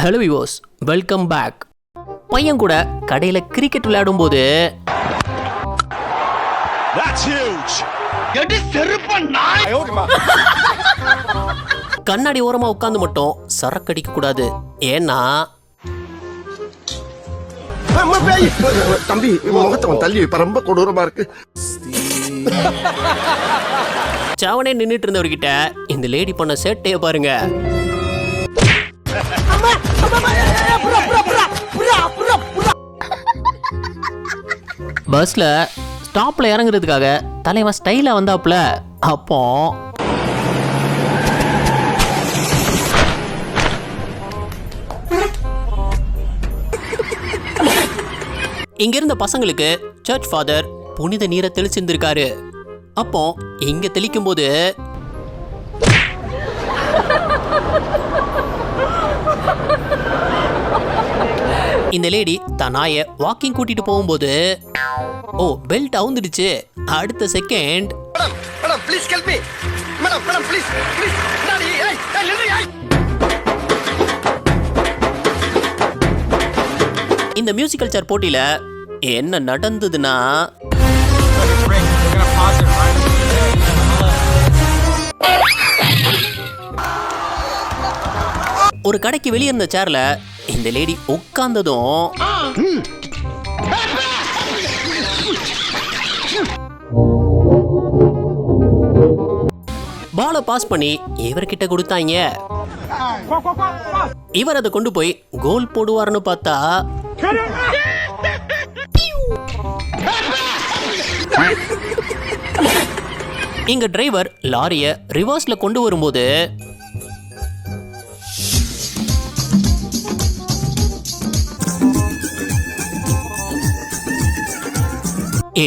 Hello விவோஸ் welcome back பையன் கூட கடையில் கிரிக்கெட் விளையாடும்போது That's huge. கண்ணாடி ஓரமா உட்காந்து மட்டும் சரக்கடிக்க கூடாது. ஏன்னா தம்பி முகத்தை தள்ளி ரொம்ப கொடூரமா இருக்கு. சவனே நின்றுட்டு இருந்தவர்கிட்ட இந்த லேடி பண்ண சேட்டைய பாருங்க. பஸ்ல ஸ்டாப்ல இறங்குறதுக்காக தலைவன் ஸ்டைலா வந்தாப்புல அப்போ இங்க இருந்த பசங்களுக்கு சர்ச் ஃபாதர் புனித நீரை தெளிச்சிருந்திருக்காரு. அப்போ இங்க தெளிக்கும் போது இந்த லேடி தன் நாயை வாக்கிங் கூட்டிட்டு போகும்போது ஓ பெல்ட் அவுந்துடுச்சு. அடுத்த செகண்ட் இந்த மியூசிக்கல் சேர் போட்டியில என்ன நடந்ததுன்னா ஒரு கடைக்கு வெளியே இருந்த சேர்ல இந்த லேடி உட்கார்ந்ததும் பாலை பாஸ் பண்ணி இவர்கிட்ட கொடுத்தாங்க. இவர் அதை கொண்டு போய் கோல் போடுவார்னு பார்த்தா இங்க டிரைவர் லாரிய ரிவர்ஸ்ல கொண்டு வரும்போது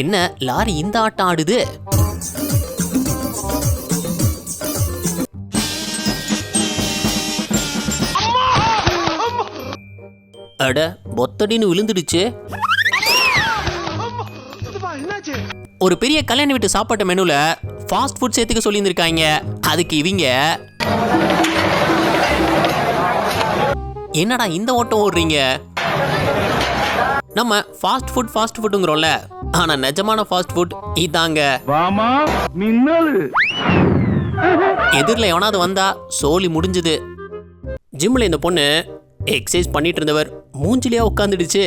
என்ன லாரி இந்த ஆட்டம் ஆடுது? அட பொத்தடின்னு விழுந்துடுச்சு. ஒரு பெரிய கல்யாண வீட்டு சாப்பாட்டு மெனுல ஃபாஸ்ட் ஃபுட் சேர்த்துக்க சொல்லியிருந்திருக்காங்க. அதுக்கு இவங்க. என்னடா இந்த ஓட்டம் ஓடுறீங்க? நம்ம ஃபாஸ்ட் ஃபுட் ஃபாஸ்ட் ஃபுட்டுங்கிறோம்ல ஆனா நிஜமான ஃபாஸ்ட் ஃபுட் இதாங்க. வாமா மின்னல். எதிரில் எவனாவது வந்தா சோலி முடிஞ்சுது. ஜிம்ல இந்த பொண்ணு எக்ஸசைஸ் பண்ணிட்டு இருந்தவர் மூஞ்சிலியா உட்காந்துடுச்சு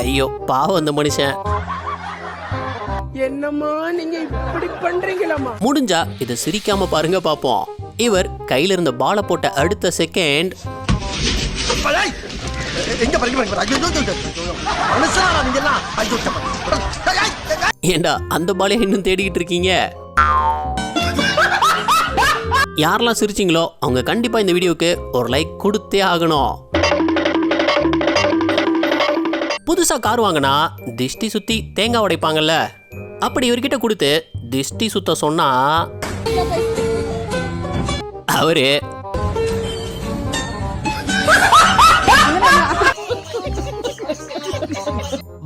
ஐயோ பாவம் அந்த மனுஷன். என்னம்மா நீங்க இப்படி பண்றீங்களாம்மா? முடிஞ்சா இதை சிரிக்காம பாருங்க பாப்போம். இவர் கையில இருந்த பாலை போட்ட அடுத்த செகண்ட் எங்க ஐயோ நீங்க எல்லாம் ஐயோ ஏண்டா அந்த பாலே இன்னும் தேடிக்கிட்டு இருக்கீங்க? யாரெல்லாம் சிரிச்சிங்களோ அவங்க கண்டிப்பா இந்த வீடியோக்கு ஒரு லைக் கொடுத்தே ஆகணும். புதுசா கார் வாங்கினா திஷ்டி சுத்தி தேங்காய் உடைப்பாங்கல்ல. அப்படி இவர்கிட்ட கொடுத்து திஷ்டி சுத்த சொன்னா அவரு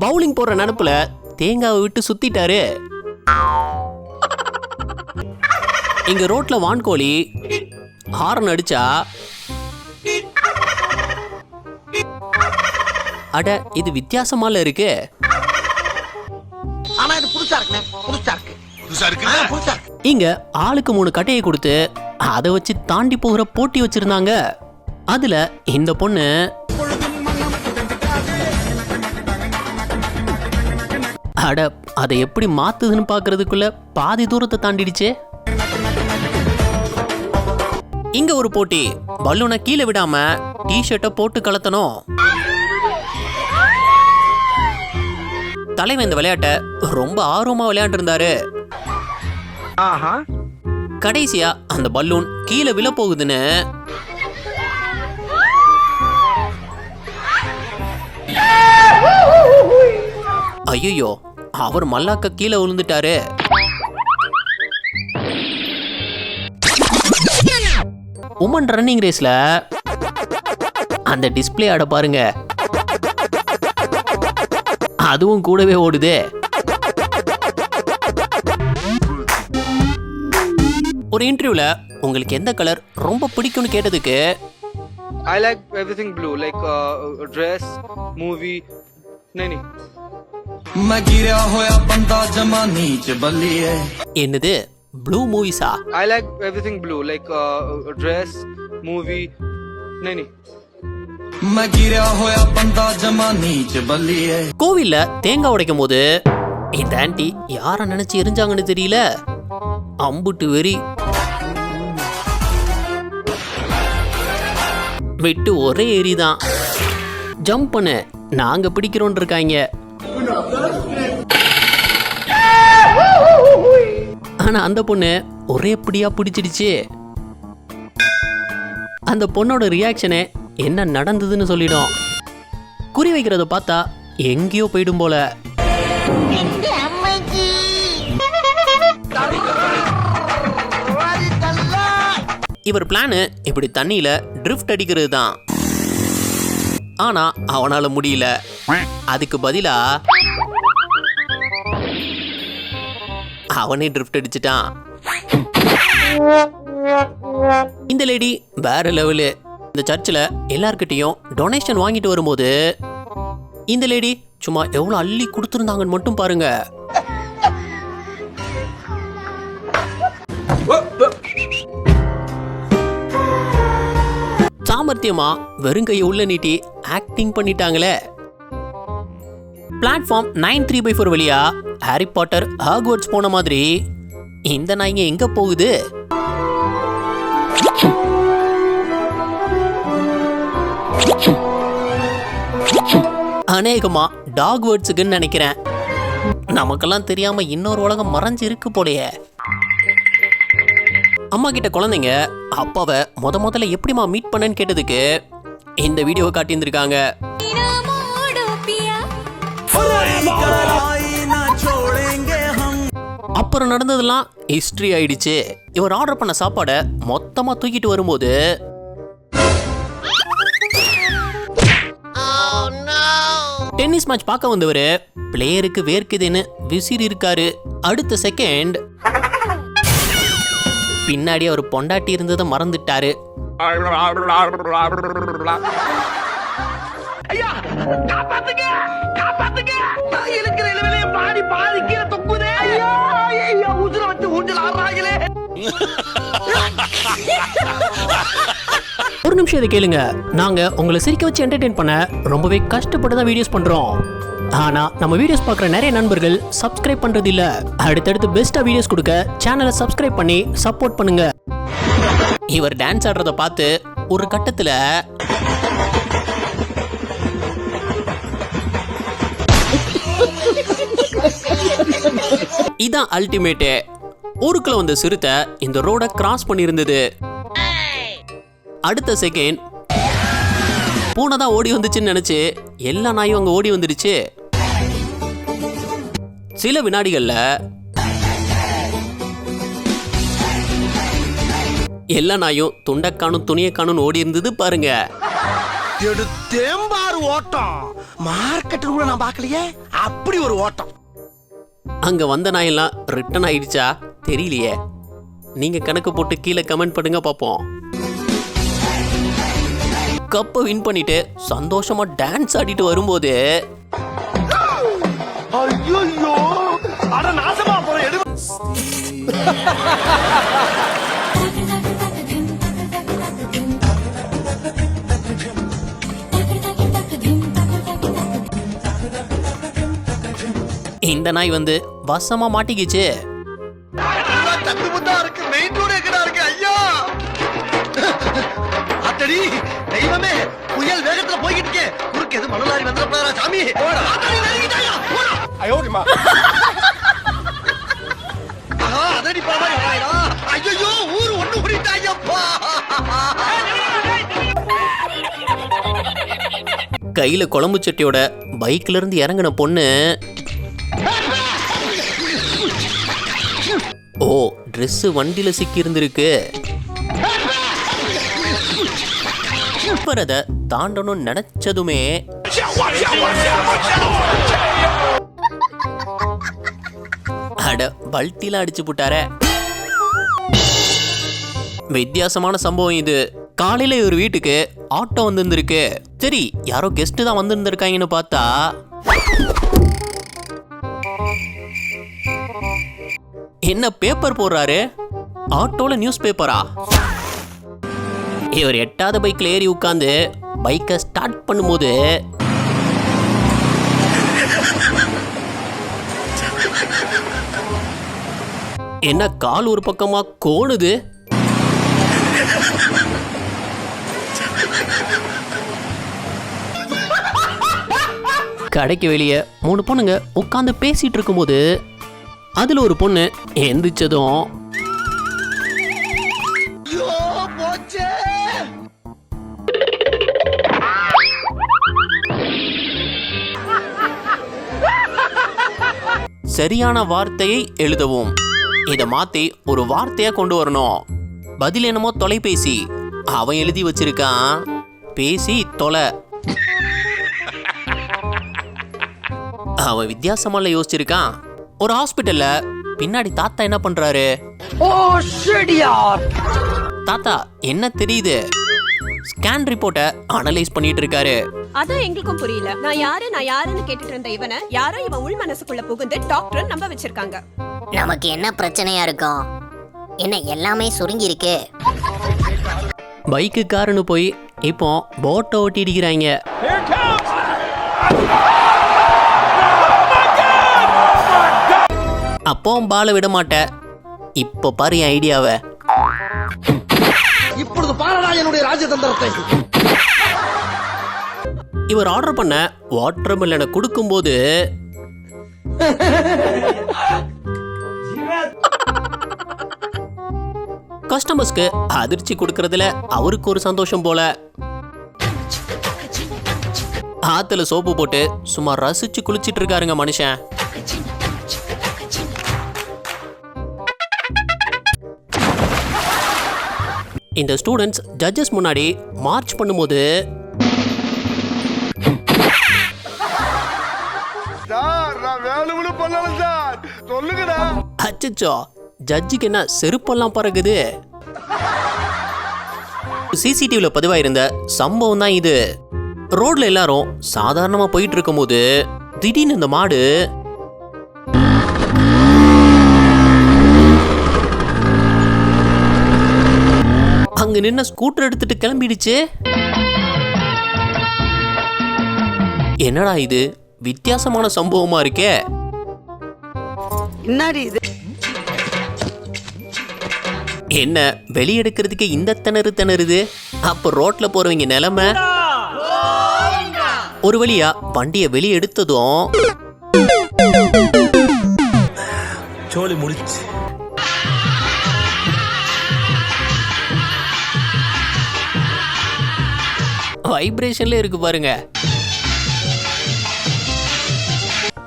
பவுலிங் போடுற நினப்புல தேங்காவை விட்டு சுத்திட்டாரு. இங்க ரோட்ல வான்கோழி ஹாரன் அடிச்சா அட இது வித்தியாசமால இருக்கு. ஆனா இது புதுசா இருக்கு. புதுசா இருக்கு. இங்க ஆளுக்கு மூணு கட்டையை கொடுத்து அதை வச்சு தாண்டி போகிற போட்டி வச்சிருந்தாங்க. அதுல இந்த பொண்ணு அட அதை எப்படி மாத்துதுன்னு பாக்குறதுக்குள்ள பாதி தூரத்தை தாண்டிடுச்சே. இங்க ஒரு போட்டி. பலூனை கீழே விடாம டி ஷர்ட்டை போட்டு கலத்தணும். தலைவன் இந்த விளையாட்டை ரொம்ப ஆர்வமா விளையாண்டு ஆஹா. கடைசியா அந்த பலூன் கீழே விழ போகுதுன்னு. ஐயோ அவர் மல்லாக்க கீழே விழுந்துட்டாரு. உமன் ரன்னிங் ரேஸ்ல அந்த டிஸ்ப்ளே ஆட பாருங்க. அதுவும் கூடவே ஓடுது. ஒரு இன்டர்வியூல உங்களுக்கு எந்த கலர் ரொம்ப பிடிக்கும்னு கேட்டதுக்கு I like everything blue like dress movie movie. ਮੈਂ ਗਿਰਿਆ ਹੋਇਆ ਬੰਦਾ ਜਮਾਨੀ ਚ ਬੱਲੀਏ। என்னது blue மூவிஸா I like everything blue like dress movie movie. No, no. ਮੈਂ ਗਿਰਿਆ ਹੋਇਆ ਬੰਦਾ கோவில்ல தேங்காய் உடைக்கும் போது இந்த ஆண்டி யாரை நினைச்சு எரிஞ்சாங்கன்னு தெரியல? அம்புட்டு வெறி. விட்டு ஒரே எரிதான். ஜம்ப் பண்ணு நாங்க பிடிக்கிறோன்னு இருக்காங்க ஆனா அந்த பொண்ணு ஒரே பிடியா பிடிச்சிடுச்சு. அந்த பொண்ணோட ரியாக்ஷனே என்ன நடந்ததுன்னு சொல்லிடும். குறி வைக்கிறத பார்த்தா எங்கேயோ போயிடும் போல. இவர் பிளானு இப்படி தண்ணியில ட்ரிஃப்ட் அடிக்கிறது தான் ஆனா அவனால முடியல. அதுக்கு பதிலா அவனே ட்ரிஃப்ட் அடிச்சிட்டான். இந்த லேடி வேற லெவலு இந்த சர்ச்சில் எல்லார்கிட்டையும் டொனேஷன் வாங்கிட்டு வரும்போது இந்த லேடி சும்மா எவ்வளோ அள்ளி கொடுத்துருந்தாங்கன்னு மட்டும் பாருங்க. சாமர்த்தியமா வெறுங்கையை உள்ள நீட்டி acting பண்ணிட்டாங்களே. Platform nine three by four வழியா ஹாரி பாட்டர் ஹாக்வர்ட்ஸ் போன மாதிரி இந்த நாய்ங்க எங்க போகுது? அநேகமா டாக் வேர்ட்ஸுக்குன்னு நினைக்கிறேன். நமக்கெல்லாம் தெரியாம இன்னொரு உலகம் மறைஞ்சு இருக்கு போலயே. அம்மா கிட்ட குழந்தைங்க அப்பாவை முத முதல்ல எப்படிம்மா மீட் பண்ணேன்னு கேட்டதுக்கு இந்த வீடியோவை காட்டியிருந்திருக்காங்க. அப்புறம் நடந்ததெல்லாம் ஹிஸ்ட்ரி ஆயிடுச்சு. இவர் ஆர்டர் பண்ண சாப்பாடை மொத்தமா தூக்கிட்டு வரும்போது டென்னிஸ் மேட்ச் பார்க்க வந்தவர் பிளேயருக்கு வேர்க்குதுன்னு விசிறி இருக்காரு அடுத்த செகண்ட் பின்னாடி அவர் பொண்டாட்டி இருந்ததை மறந்துட்டாரு. ஐயா காப்பாத்துங்க காப்பாத்துங்க. நான் இருக்கிற இளவிலே பாடி பாதி கீழே தொங்குதே ஐயா ஐயா ஊஞ்சல வச்சு ஊஞ்சல் ஆடுறாங்களே. ஒரு நிமிஷம் இதை கேளுங்க. நாங்க உங்களை சிரிக்க வச்சு என்டர்டெயின் பண்ண ரொம்பவே கஷ்டப்பட்டு தான் வீடியோஸ் பண்றோம். ஆனா நம்ம வீடியோஸ் பார்க்குற நிறைய நண்பர்கள் சப்ஸ்கிரைப் பண்றது இல்ல அடுத்தடுத்து பெஸ்டா வீடியோஸ் கொடுக்க சேனலை சப்ஸ்கிரைப் பண்ணி சப்போர்ட் பண்ணுங்க. இவர் டான்ஸ் ஆடுறத பார்த்து ஒரு கட்டத்துல இதான் அல்டிமேட்டு ஊருக்குள்ள வந்த சிறுத்தை இந்த ரோட கிராஸ் பண்ணியிருந்தது. அடுத்த செகண்ட் பூனை தான் ஓடி வந்துச்சுன்னு நினைச்சு எல்லா நாயும் அங்கே ஓடி வந்துடுச்சு. சில வினாடிகளில் எல்லா நாயும் துண்டக்கானும் துணியக்கானும் ஓடி இருந்தது பாருங்க. எடுத்தேம்பாரு ஓட்டம். மார்க்கெட்டுக்குள்ள நான் பார்க்கலையே? அப்படி ஒரு ஓட்டம். அங்க வந்த நாயெல்லாம் ரிட்டர்ன் ஆயிடுச்சா? தெரியலையே. நீங்க கணக்கு போட்டு கீழே கமெண்ட் பண்ணுங்க பார்ப்போம் கப்பை வின் பண்ணிட்டு சந்தோஷமா டான்ஸ் ஆடிட்டு வரும்போது ஐயோ அட நாசமா போற இந்த நாய் வந்து வசமா மாட்டிக்கிச்சு. ஐயா! தெய்வமே புயல் வேகத்துல போய்கிட்டு இருக்கே. குறுக்கு எது மணலாரி சாமி? அதடி ஊரு ஒண்ணு கூடிட்டாயப்பா. கையில குழம்பு சட்டியோட பைக்ல இருந்து இறங்கின பொண்ணு ட்ரெஸ்ஸு வண்டியில் சிக்கி இருந்திருக்கு அத தாண்டணும்னு நினைச்சதுமே. அட பல்ட்டிலாம் அடிச்சு போட்டார. வித்தியாசமான சம்பவம் இது. காலையில ஒரு வீட்டுக்கு ஆட்டோ வந்திருந்திருக்கு. சரி யாரோ கெஸ்ட் தான் வந்திருந்திருக்காங்கன்னு பார்த்தா. என்ன பேப்பர் போடுறாரு? ஆட்டோல நியூஸ் பேப்பரா இவர் எட்டாவது பைக்ல ஏறி உட்காந்து பைக்கை ஸ்டார்ட் பண்ணும்போது என்ன கால் ஒரு பக்கமா கோணுது கடைக்கு வெளியே மூணு பொண்ணுங்க உட்காந்து பேசிட்டு இருக்கும்போது அதுல ஒரு பொண்ணு எந்திரிச்சதும். சரியான வார்த்தையை எழுதவும். இதை மாத்தி ஒரு வார்த்தையா கொண்டு வரணும். பதில் என்னமோ தொலைபேசி. அவன் எழுதி வச்சிருக்கான். பேசி தொலை. அவன் வித்தியாசமால யோசிச்சிருக்கான். ஒரு ஹாஸ்பிட்டல்ல பின்னாடி தாத்தா என்ன பண்றாரு? தாத்தா என்ன தெரியுது? ஸ்கேன் ரிப்போர்ட்டை அனலைஸ் பண்ணிட்டு இருக்காரு அதான் எங்களுக்கும் புரியல. நான் யாரு நான் யாருன்னு கேட்டுட்டு இருந்த இவனை யாரோ இவன் உள் மனசுக்குள்ள புகுந்து டாக்டர் நம்ப வச்சிருக்காங்க. நமக்கு என்ன பிரச்சனையா இருக்கும்? என்ன எல்லாமே சுருங்கி இருக்கு பைக்கு காருன்னு போய் இப்போ போட்டை ஓட்டி அடிக்கிறாங்க அப்போ பால விட மாட்டேன் இப்போ பாரு என் ஐடியாவை. இப்பொழுது பாரடா என்னுடைய ராஜதந்திரத்தை. இவர் ஆர்டர் பண்ண வாட்டர் மெலனை கொடுக்கும்போது கஸ்டமர்ஸ்க்கு அதிர்ச்சி கொடுக்கறதுல அவருக்கு ஒரு சந்தோஷம் போல. ஆத்துல சோப்பு போட்டு சும்மா ரசிச்சு குளிச்சிட்டு இருக்காருங்க மனுஷன். இந்த ஸ்டூடெண்ட்ஸ் ஜட்ஜஸ் முன்னாடி மார்ச் பண்ணும்போது அச்சச்சோ ஜட்ஜுக்கு என்ன செருப்பெல்லாம் பறக்குது? சிசிடிவில பதிவாயிருந்த சம்பவம் தான் இது. ரோட்ல எல்லாரும் சாதாரணமா போயிட்டு இருக்கும்போது திடீர்னு இந்த மாடு அங்க நின்ன ஸ்கூட்டர் எடுத்துட்டு கிளம்பிடுச்சு. என்னடா இது? வித்தியாசமான சம்பவமா இருக்கே. என்னடி இது? என்ன வெளியெடுக்கிறதுக்கு இந்த திணறு திணறுது? அப்ப ரோட்ல போறவங்க நிலைமை? ஒரு வழியா வண்டியை வெளியே எடுத்ததும் வைப்ரேஷன்ல இருக்கு பாருங்க.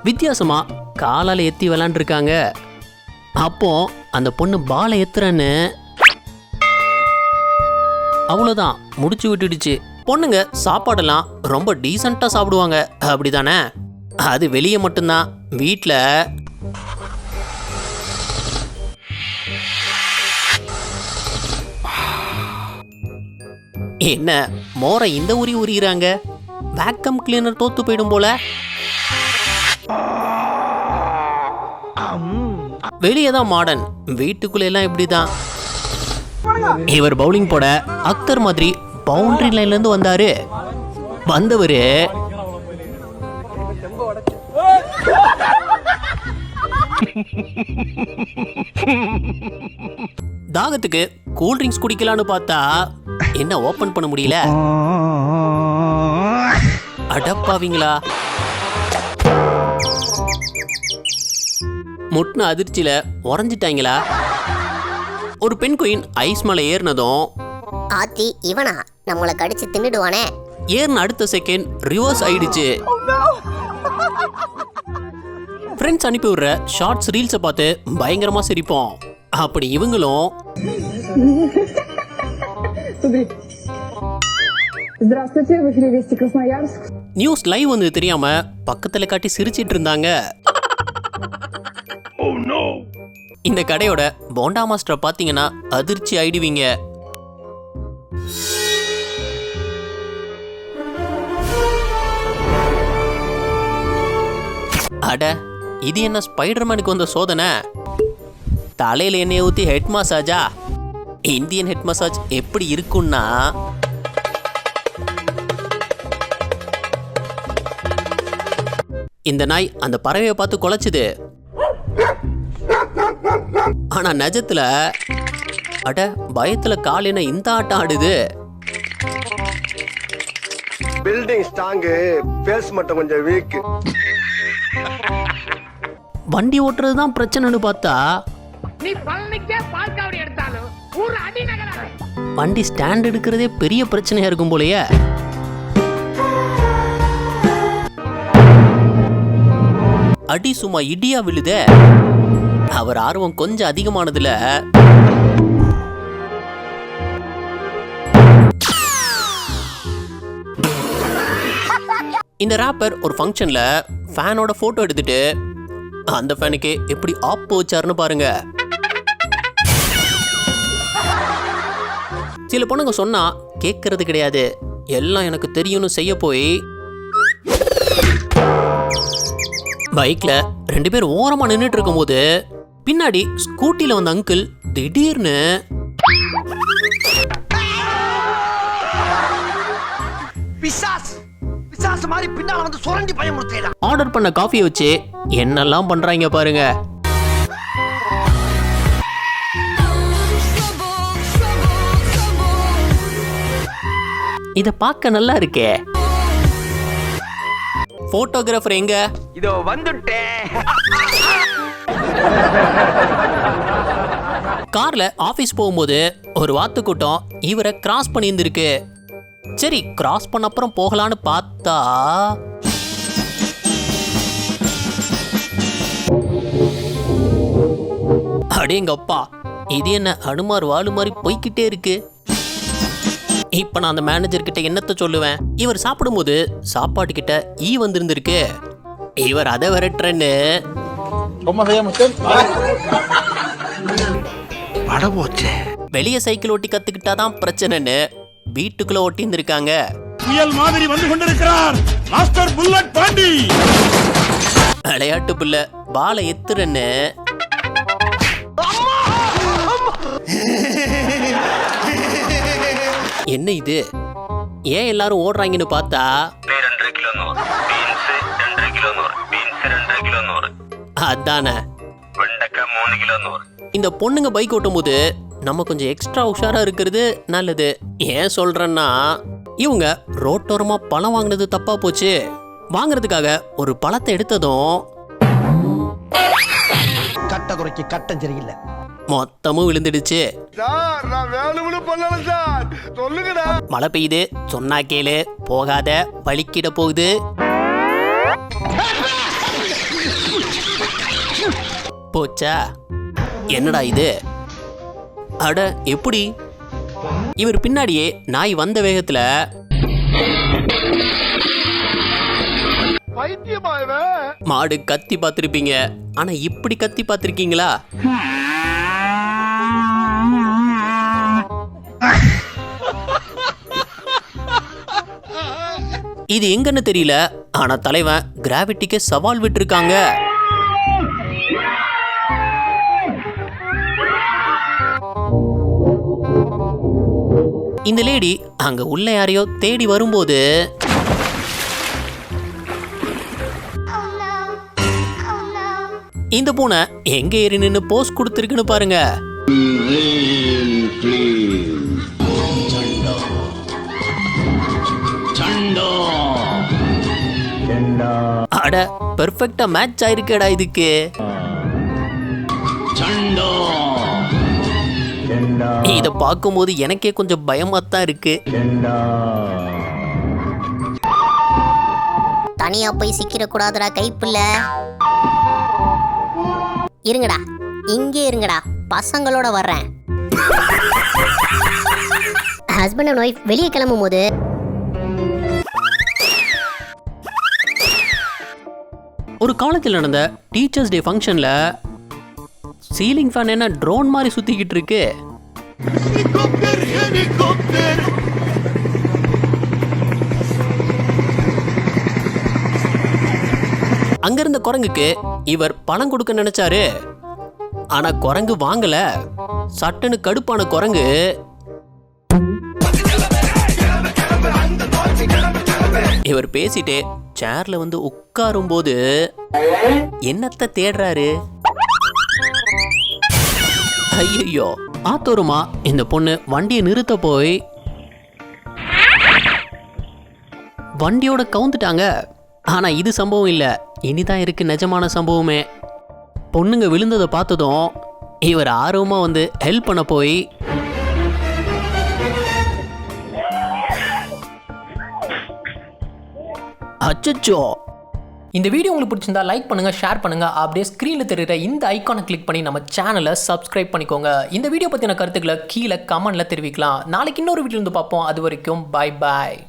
வித்தியாசமா காலால எத்தி விளாண்டுருக்காங்க. அப்போ அந்த பொண்ணு பாலை எத்துறன்னு அவ்வளோதான் முடிச்சு விட்டுடுச்சு. பொண்ணுங்க சாப்பாடெல்லாம் ரொம்ப டீசெண்டாக சாப்பிடுவாங்க. அப்படிதானே? அது வெளியே மட்டும்தான். வீட்டில் என்ன மோரை இந்த உரி உரிகிறாங்க வேக்கம் கிளீனர் தோத்து போயிடும் போல. வெளியே தான் மாடர்ன் வீட்டுக்குள்ள எல்லாம் இப்படிதான். இவர் பவுலிங் போட அக்தர் மாதிரி பவுண்டரி லைன்லேருந்து வந்தாரு. வந்தவர் தாகத்துக்கு கூல் ட்ரிங்க்ஸ் குடிக்கலான்னு பார்த்தா என்ன ஓபன் பண்ண முடியல? அடப்பாவீங்களா? முட்டின அதிர்ச்சியில உறைஞ்சிட்டாங்களா? ஒரு பெண் குயின் ஐஸ் மலை ஏறினதும் ஆத்தி இவனா? நம்மளை கடிச்சு தின்னுடுவானே. ஏறின அடுத்த செகண்ட் ரிவர்ஸ் ஆயிடுச்சு. ஃப்ரெண்ட்ஸ் அனுப்பி விடுற ஷார்ட்ஸ் ரீல்ஸை பார்த்து பயங்கரமா சிரிப்போம். அப்படி இவங்களும் Здравствуйте, в эфире Вести Красноярск. நியூஸ் லைவ் வந்து தெரியாம பக்கத்துல காட்டி சிரிச்சிட்டு இருந்தாங்க. Oh, இந்த கடையோட போண்டா மாஸ்டரை பார்த்தீங்கன்னா அதிர்ச்சி ஆயிடுவீங்க. அட இது என்ன ஸ்பைடர்மேனுக்கு வந்த சோதனை? தலையில் எண்ணெய் ஊற்றி ஹெட் மசாஜா இந்தியன் ஹெட் மசாஜ் எப்படி இருக்கும்னா இந்த நாய் அந்த பறவையை பார்த்து குலைச்சுது. ஆனா நிஜத்துல அட பயத்துல கால் என்ன இந்த ஆட்டம் ஆடுது. பில்டிங் ஸ்ட்ராங்கு பேஸ் மட்டும் கொஞ்சம் வீக் வண்டி ஓட்டுறது தான் பிரச்சனைன்னு பார்த்தா வண்டி ஸ்டாண்ட் எடுக்கிறதே பெரிய பிரச்சனையாக இருக்கும் போலயே. அடி சும்மா இடியா விழுதே. அவர் ஆர்வம் கொஞ்சம் அதிகமானதுல. இந்த ராப்பர் ஒரு ஃபங்க்ஷனில் ஃபேனோட ஃபோட்டோ எடுத்துட்டு அந்த ஃபேனுக்கு எப்படி ஆப் வச்சாருன்னு பாருங்கள் சில பொண்ணுங்க சொன்னா கேட்கறது கிடையாது. எல்லாம் எனக்கு தெரியும்னு செய்ய போய் பைக்ல ரெண்டு பேர் ஓரமா நின்றுட்டு இருக்கும்போது பின்னாடி ஸ்கூட்டில வந்த அங்கிள் திடீர்னு பிசாஸ்! பிசாஸ் மாதிரி பின்னால வந்து சுரண்டி பயமுறுத்தேடா ஆர்டர் பண்ண காஃபியை வச்சு என்னெல்லாம் பண்றாங்க பாருங்க. இத பார்க்க நல்லா இருக்கே. போட்டோகிராஃபர் எங்க? இதோ வந்துட்டேன். கார்ல ஆபீஸ் போகும்போது ஒரு வாத்து கூட்டம் இவரை கிராஸ் பண்ணியிருந்திருக்கு. சரி கிராஸ் பண்ண அப்புறம் போகலான்னு பார்த்தா அடேங்கப்பா இது என்ன அனுமார் வாலு மாதிரி போய்க்கிட்டே இருக்கு? இப்ப நான் அந்த மேனேஜர் கிட்ட என்னத்த சொல்லுவேன்? இவர் சாப்பிடும்போது சாப்பாட்டு கிட்ட ஈ வந்திருந்திருக்கு. இவர் அதை விரட்டுறேன்னு. பட போச்சே. வெளியே சைக்கிள் ஓட்டி கத்துக்கிட்டாதான் பிரச்சனைன்னு வீட்டுக்குள்ள ஓட்டி இருந்திருக்காங்க புயல் மாதிரி வந்து கொண்டிருக்கிறார். Master bullet Pandi. விளையாட்டு புள்ள பாலை எத்துறன்னு. என்ன இது? ஏன் எல்லாரும் ஓடுறாங்கன்னு பார்த்தா? அதானே. இந்த பொண்ணுங்க பைக் ஓட்டும்போது நம்ம கொஞ்சம் எக்ஸ்ட்ரா உஷாரா இருக்கிறது நல்லது. ஏன் சொல்றேன்னா இவங்க ரோட்டோரமா பழம் வாங்கினது தப்பா போச்சு. வாங்குறதுக்காக ஒரு பழத்தை எடுத்ததும் கட்டதுறைக்கு கட்டம் சரியில்லை. மொத்தமும் விழுந்துடுச்சு. மழை பெய்யுது. சொன்னா கேளு. போகாத. வலிக்கிட போகுது. போச்சா? என்னடா இது? அட எப்படி? இவர் பின்னாடியே நாய் வந்த வேகத்துல மாடு கத்தி பார்த்திருப்பீங்க. ஆனா இப்படி கத்தி பார்த்திருக்கீங்களா? இது எங்கன்னு தெரியல ஆனா தலைவன் கிராவிட்டிக்கு சவால் விட்டுருக்காங்க. இந்த லேடி அங்க உள்ள யாரையோ தேடி வரும்போது இந்த பூனை எங்க ஏறி நின்னு போஸ் கொடுத்துருக்குன்னு பாருங்க. அட பெர்ஃபெக்டா மேட்ச் ஆயிருக்கேடா இதுக்கு. இத பார்க்கும்போது எனக்கே கொஞ்சம் பயமா தான் இருக்கு. தனியா போய் சிக்கிடக்கூடாதுடா கைப்புள்ள. இருங்கடா இங்கே இருங்கடா பசங்களோட வர்றேன். ஹஸ்பண்ட் அண்ட் ஒய்ஃப் வெளியே கிளம்பும் போது ஒரு காலத்தில் நடந்த டீச்சர்ஸ் டே ஃபங்க்ஷனில் சீலிங் ஃபேன் என்ன ட்ரோன் மாதிரி சுற்றிக்கிட்டு இருக்கு. அங்கிருந்த குரங்குக்கு இவர் பணம் கொடுக்க நினைச்சாரு. ஆனா குரங்கு வாங்கல. சட்டுன்னு கடுப்பான குரங்கு இவர் பேசிட்டே சேர்ல வந்து உட்காரும் போது என்னத்த தேடுறாரு? ஐயோ ஆத்தோருமா இந்த பொண்ணு வண்டியை நிறுத்த போய் வண்டியோட கவுந்துட்டாங்க. ஆனா இது சம்பவம் இல்ல. இனிதான் இருக்கு நிஜமான சம்பவமே. பொண்ணுங்க விழுந்ததை பார்த்ததும் இவர் ஆர்வமா வந்து ஹெல்ப் பண்ண போய் அச்சோ இந்த வீடியோ உங்களுக்கு பிடிச்சிருந்தா லைக் பண்ணுங்க ஷேர் பண்ணுங்க. அப்படியே ஸ்க்ரீனில் தெரியுற இந்த ஐக்கானை கிளிக் பண்ணி நம்ம சேனலை சப்ஸ்கிரைப் பண்ணிக்கோங்க. இந்த வீடியோ பற்றின கருத்துக்களை கீழே கமெண்ட்ல தெரிவிக்கலாம். நாளைக்கு இன்னொரு வீட்டில் இருந்து பார்ப்போம். அது வரைக்கும் பாய் பாய்